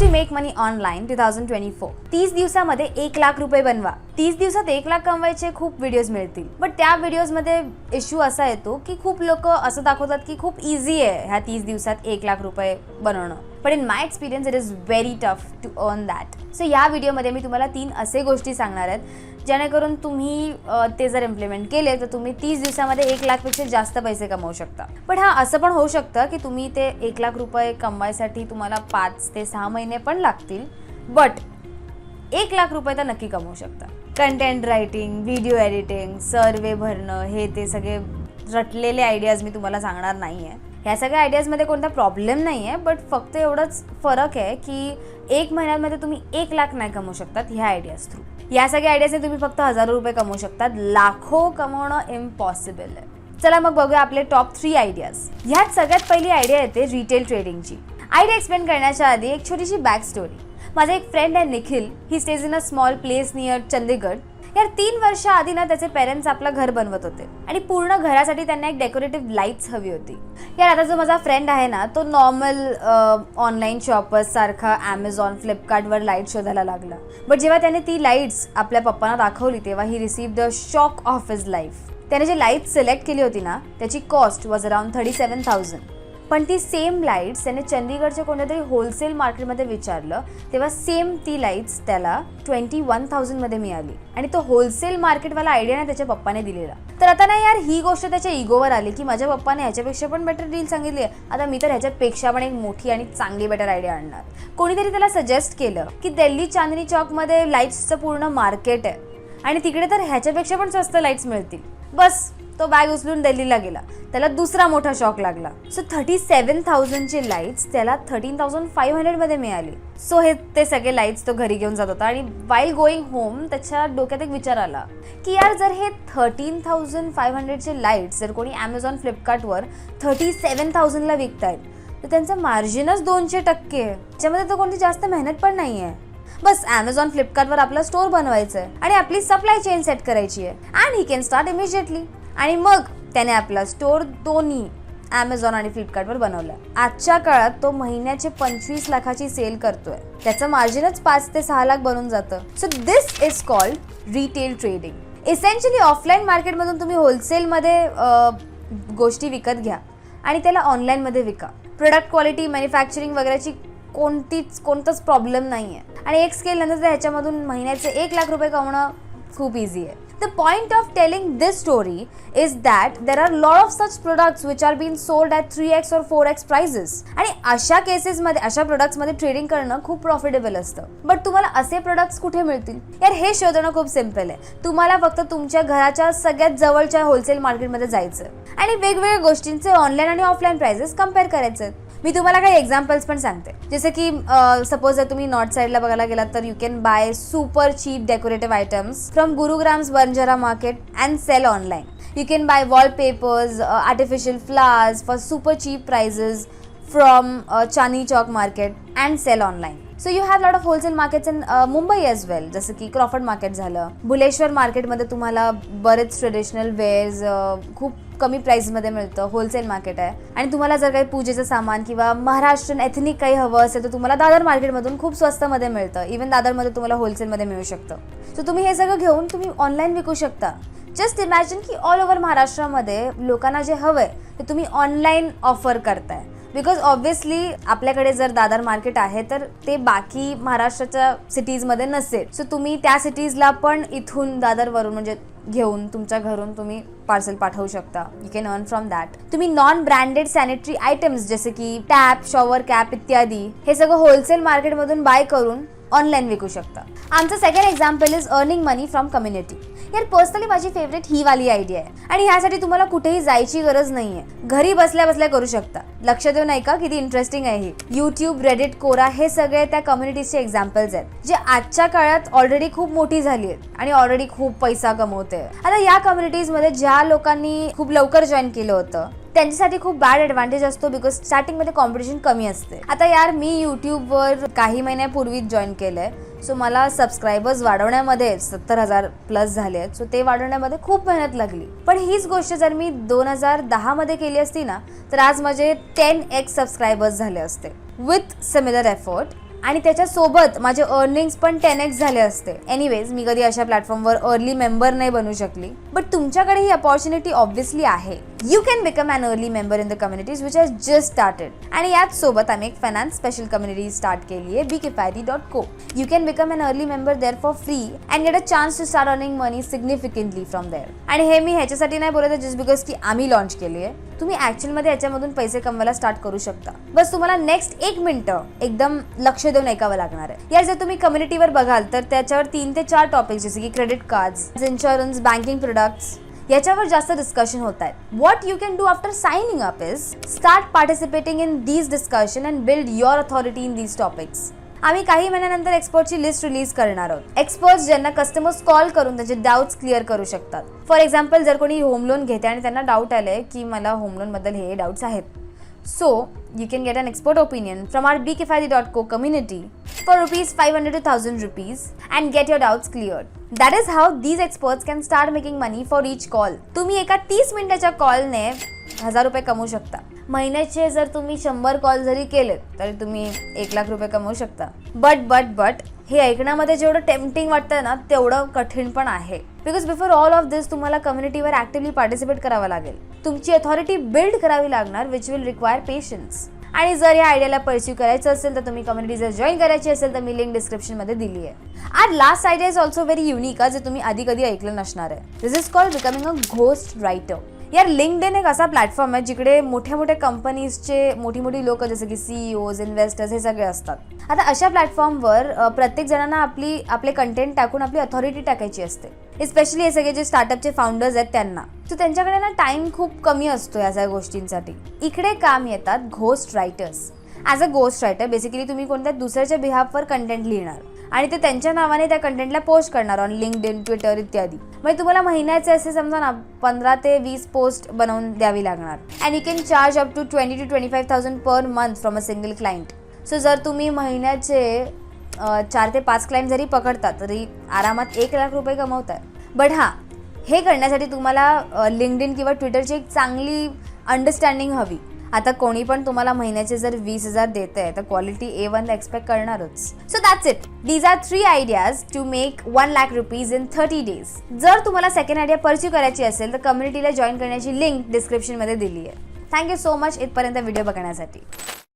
To make money online two thousand twenty four तीस दिवसामध्ये एक लाख रुपये बनवा. तीस दिवसात एक लाख कमवायचे खूप व्हिडिओज मिळतील. बट त्या व्हिडिओजमध्ये इश्यू असा येतो की खूप लोक असं दाखवतात की खूप इझी आहे ह्या तीस दिवसात एक लाख रुपये बनवणं. पण in my experience it is very tough to earn that so या व्हिडिओमध्ये मी तुम्हाला तीन असे गोष्टी सांगणार आहेत जेणेकरून तुम्ही ते जर इम्प्लिमेंट केले तर तुम्ही तीस दिवसामध्ये एक लाखपेक्षा जास्त पैसे कमवू शकता. पण हा असं पण होऊ शकतं की तुम्ही ते एक लाख रुपये कमवायसाठी तुम्हाला पाच ते सहा महिने पण लागतील बट एक लाख रुपये तर नक्की कमवू शकता. Content writing video editing survey भरणं हे ते सगळे रटलेले आयडियाज मी तुम्हाला सांगणार नाही आहे ह्या सगळ्या आयडियाजमध्ये कोणता प्रॉब्लेम नाही आहे बट फक्त एवढंच फरक आहे की एक महिन्यामध्ये तुम्ही एक लाख नाही कमवू शकतात ह्या आयडियाज थ्रू या सगळ्या आयडियाजने तुम्ही फक्त हजारो रुपये कमवू शकतात. लाखो कमवणं इम्पॉसिबल आहे. चला मग बघूया आपले टॉप थ्री आयडियाज ह्यात सगळ्यात पहिली आयडिया येते रिटेल ट्रेडिंगची आयडिया एक्सप्लेन करण्याच्या आधी एक छोटीशी बॅक स्टोरी माझा एक फ्रेंड आहे Nikhil. He stays in a small place near Chandigarh. यार तीन वर्ष आधी ना त्याचे पेरेंट्स आपलं घर बनवत होते. आणि पूर्ण घरासाठी त्यांना एक डेकोरेटिव्ह लाईट्स हवी होती. यार आता जो माझा फ्रेंड आहे ना तो नॉर्मल ऑनलाईन शॉपर्स सारखा ॲमेझॉन फ्लिपकार्टवर लाइट शोधायला लागला. बट जेव्हा त्याने ती लाईट्स आपल्या पप्पांना दाखवली तेव्हा he receive the shock of his life त्याने जी लाइट सिलेक्ट केली होती ना त्याची cost was around thirty seven thousand पण ती सेम लाईट्स त्याने चंदीगडच्या कोणत्या तरी होलसेल मार्केटमध्ये विचारलं तेव्हा सेम ती लाईट्स त्याला ट्वेंटी वन थाउजंडमध्ये मिळाली. आणि तो होलसेल मार्केटवाला आयडिया नाही त्याच्या पप्पाने दिलेला. तर आता नाही यार ही गोष्ट त्याच्या इगोवर आली की माझ्या पप्पाने ह्याच्यापेक्षा पण बेटर डील सांगितली आहे. आता मी तर ह्याच्यापेक्षा पण एक मोठी आणि चांगली बेटर आयडिया आणणार. कोणीतरी त्याला सजेस्ट केलं की दिल्ली चांदनी चौकमध्ये लाईट्सचं पूर्ण मार्केट आहे. आणि तिकडे तर ह्याच्यापेक्षा पण स्वस्त लाईट्स मिळतील. बस. तो बॅग उचलून दिल्लीला गेला. त्याला दुसरा मोठा शॉक लागला. सो थर्टी सेवन थाउजंडची लाईट्स त्याला थर्टीन थाउजंड फाईव्ह हंड्रेडमध्ये मिळाली. सो हे ते सगळे लाईट्स तो घरी घेऊन जात होता आणि वाईल गोईंग होम त्याच्या डोक्यात एक विचार आला की यार जर हे थर्टीन थाउजंड फाईव्ह हंड्रेडचे लाईट्स जर कोणी ॲमेझॉन फ्लिपकार्टवर थर्टी सेवन थाउजंडला विकतायत तर त्यांचं मार्जिनच दोनशे टक्के आहे. त्याच्यामध्ये तर कोणती जास्त मेहनत पण नाही आहे बस ॲमेझॉन फ्लिपकार्टवर आपला स्टोर बनवायचं आहे आणि आपली सप्लाय चेन सेट करायची आहे and he can start immediately आणि मग त्याने आपला स्टोअर दोन्ही ॲमेझॉन आणि फ्लिपकार्टवर बनवला. आजच्या काळात तो महिन्याचे पंचवीस लाखाची सेल करतोय. त्याचं मार्जिनच पाच ते सहा लाख बनून जातं. So this is called retail trading essentially offline मार्केटमधून तुम्ही होलसेलमध्ये गोष्टी विकत घ्या आणि त्याला ऑनलाईनमध्ये विका. प्रोडक्ट क्वालिटी मॅन्युफॅक्चरिंग वगैरेची कोणतीच कोणताच प्रॉब्लेम नाही आहे आणि एक स्केल नंतर ह्याच्यामधून महिन्याचे एक लाख रुपये कमवणं खूप इझी आहे. The point of telling this story is that there are lot of such products which are been sold at three x or four x आणि अशा केसेसमध्ये अशा प्रोडक्ट्समध्ये ट्रेडिंग करणं खूप प्रॉफिटेबल असतं. बट तुम्हाला असे प्रोडक्ट्स कुठे मिळतील? यार हे शोधणं खूप सिंपल आहे. तुम्हाला फक्त तुमच्या घराच्या सगळ्यात जवळच्या होलसेल मार्केटमध्ये जायचं आणि वेगवेगळ्या गोष्टींचे ऑनलाईन आणि ऑफलाईन प्राइसेस कंपेअर करायचे आहेत. मी तुम्हाला काही एक्झाम्पल्स पण सांगते. जसं की सपोज जर तुम्ही नॉर्थ साईडला बघायला गेलात तर you can buy super cheap decorative items from Gurugram's Banjara market and sell online you can buy wallpapers artificial flowers for super cheap prices from Chandni Chowk market and sell online so you have lot of wholesale markets in Mumbai as well जसं की Crawford market झालं. भुलेश्वर मार्केटमध्ये तुम्हाला बरेच traditional wears खूप कमी प्राईसमध्ये मिळतं. Wholesale market आहे. आणि तुम्हाला जर काही पूजेचं सामान किंवा महाराष्ट्रीयन एथनिक काही हवं असेल तर तुम्हाला दादर मार्केटमधून खूप स्वस्तमध्ये मिळतं. इव्हन दादरमध्ये तुम्हाला होलसेलमध्ये मिळू शकतं. सो तुम्ही हे सगळं घेऊन तुम्ही ऑनलाईन विकू शकता. जस्ट इमॅजिन की ऑल ओव्हर महाराष्ट्रामध्ये लोकांना जे हवं आहे ते तुम्ही ऑनलाईन ऑफर करताय. बिकॉज ऑब्व्हियसली आपल्याकडे जर दादर मार्केट आहे तर ते बाकी महाराष्ट्राच्या सिटीजमध्ये नसेल. सो तुम्ही त्या सिटीजला पण इथून दादरवरून म्हणजे घेऊन तुमच्या घरून तुम्ही पार्सल पाठवू शकता. You can earn from that तुम्ही नॉन ब्रँडेड सॅनिटरी आयटम्स जसे की टॅप शॉवर कॅप इत्यादी हे सगळं होलसेल मार्केटमधून बाय करून ऑनलाईन विकू शकता. आमचं second example is earning money from community यार पर्सनली माझी फेवरेट ही वाली आयडिया आहे. आणि ह्यासाठी तुम्हाला कुठेही जायची गरज नाहीये. घरी बसल्या बसल्या करू शकता. लक्ष देऊ नाही का किती इंटरेस्टिंग आहे ही. युट्यूब रेडिट कोरा हे सगळे त्या कम्युनिटीजचे एक्झाम्पल्स आहेत जे आजच्या काळात ऑलरेडी खूप मोठी झाली आहेत आणि ऑलरेडी खूप पैसा कमवते आता या कम्युनिटीजमध्ये ज्या लोकांनी खूप लवकर जॉईन केलं होतं त्यांच्यासाठी खूप बॅड ॲडव्हान्टेज असतो बिकॉज स्टार्टिंगमध्ये कॉम्पिटिशन कमी असते. आता यार मी यूट्यूबवर काही महिन्यापूर्वीच जॉईन केलं आहे सो मला सबस्क्रायबर्स वाढवण्यामध्ये सत्तर हजार प्लस झाले आहेत. सो ते वाढवण्यामध्ये खूप मेहनत लागली. पण हीच गोष्ट जर मी दोन हजार दहामध्ये केली असती ना तर आज माझे टेन एक्स सबस्क्रायबर्स झाले असते. विथ सिमिलर एफर्ट आणि त्याच्यासोबत माझे अर्निंग्स पण टेन एक्स झाले असते. एनिवेज मी कधी अशा प्लॅटफॉर्मवर अर्ली मेंबर नाही बनू शकली. बट तुमच्याकडे ही अपॉर्च्युनिटी ऑब्व्हियसली आहे you can become an early member in the communities which has just started आणि याच सोबत आम्ही एक फायनान्स स्पेशल कम्युनिटी स्टार्ट केली आहे B Kifayati dot co you can become an early member there for free and get a chance to start earning money significantly from there आणि हे मी ह्याच्यासाठी नाही बोलत जस्ट बिकॉज की आम्ही लॉन्च केली आहे तुम्ही ॲक्च्युअलमध्ये याच्यामधून पैसे कमवायला स्टार्ट करू शकता बस तुम्हाला नेक्स्ट एक मिनटं एकदम लक्ष देऊन ऐकावं लागणार आहे या जर तुम्ही कम्युनिटीवर बघाल तर त्याच्यावर तीन ते चार टॉपिक जसे की credit cards insurance banking product products याच्यावर जास्त डिस्कशन होत आहेत. What you can do after signing up is start participating in these discussion and build your authority in these topics आम्ही काही महिन्यानंतर एक्सपर्टची लिस्ट रिलीज करणार आहोत. एक्सपर्ट्स ज्यांना कस्टमर्स कॉल करून त्यांचे डाऊट्स क्लिअर करू शकतात. फॉर एक्झाम्पल जर कोणी होम लोन घेते आणि त्यांना डाऊट आले की मला होम लोनबद्दल हे डाऊट्स आहेत. So, you can get an expert opinion from our bkifadi.co community for rupees 500 to 1000 rupees and get your doubts cleared. That is how these experts can start making money for each call. तुम्ही एका 30 मिनिटाच्या कॉलने हजार रुपये कमवू शकता महिन्याचे जर तुम्ही शंभर कॉल जरी केलेत तरी तुम्ही एक लाख रुपये कमवू शकता. बट बट बट हे ऐकण्यामध्ये जेवढं टेम्पटिंग वाटतं ना तेवढं कठीण पण आहे. Because before all of this तुम्हाला कम्युनिटीवर ऍक्टिव्हली पार्टिसिपेट करावं लागेल. तुमची अथॉरिटी बिल्ड करावी लागणार विच विल रिक्वायर पेशन्स आणि जर या आयडियाला परस्यू करायचं असेल तर तुम्ही कम्युनिटी जर जॉईन करायची असेल तर मी लिंक डिस्क्रिप्शनमध्ये दिली आहे. Our last idea is also very unique जे तुम्ही आधी कधी ऐकलं नसणार आहे. This is called becoming a ghost writer यार लिंकडेन एक असा प्लॅटफॉर्म आहे जिकडे मोठ्या मोठ्या कंपनीजचे मोठी मोठी लोक जसं की सीईओज इन्व्हेस्टर्स हे सगळे असतात. आता अशा प्लॅटफॉर्मवर प्रत्येक जणांना आपली आपले कंटेंट टाकून आपली अथॉरिटी टाकायची असते. स्पेशली हे सगळे जे स्टार्टअपचे फाउंडर्स आहेत त्यांना. तर त्यांच्याकडे ना टाइम खूप कमी असतो या सगळ्या गोष्टींसाठी. इकडे काम येतात ghost writers as a ghost writer basically तुम्ही कोणत्या दुसऱ्याच्या बिहाफवर कंटेंट लिहिणार आणि ते त्यांच्या नावाने त्या कंटेंटला पोस्ट करणार ऑन लिंक इन ट्विटर इत्यादी. म्हणजे तुम्हाला महिन्याचे असे समजा ना पंधरा ते वीस पोस्ट बनवून द्यावी लागणार. And you can charge up to twenty to twenty five thousand per month from a single client so जर तुम्ही महिन्याचे चार ते पाच क्लायंट जरी पकडता तरी आरामात एक लाख रुपये कमवताय. बट हां हे करण्यासाठी तुम्हाला लिंकडिन इन किंवा ट्विटरची एक चांगली अंडरस्टँडिंग हवी. आता कोणी पण तुम्हाला महिन्याचे जर वीस हजार देत आहे तर क्वालिटी ए वनला एक्सपेक्ट करणारच. So that's it these are three ideas to make one lakh rupees in thirty days जर तुम्हाला सेकंड आयडिया परच्यू करायची असेल तर कम्युनिटीला जॉईन करण्याची लिंक डिस्क्रिप्शनमध्ये दिली आहे थँक्यू सो मच इथपर्यंत व्हिडिओ बघण्यासाठी.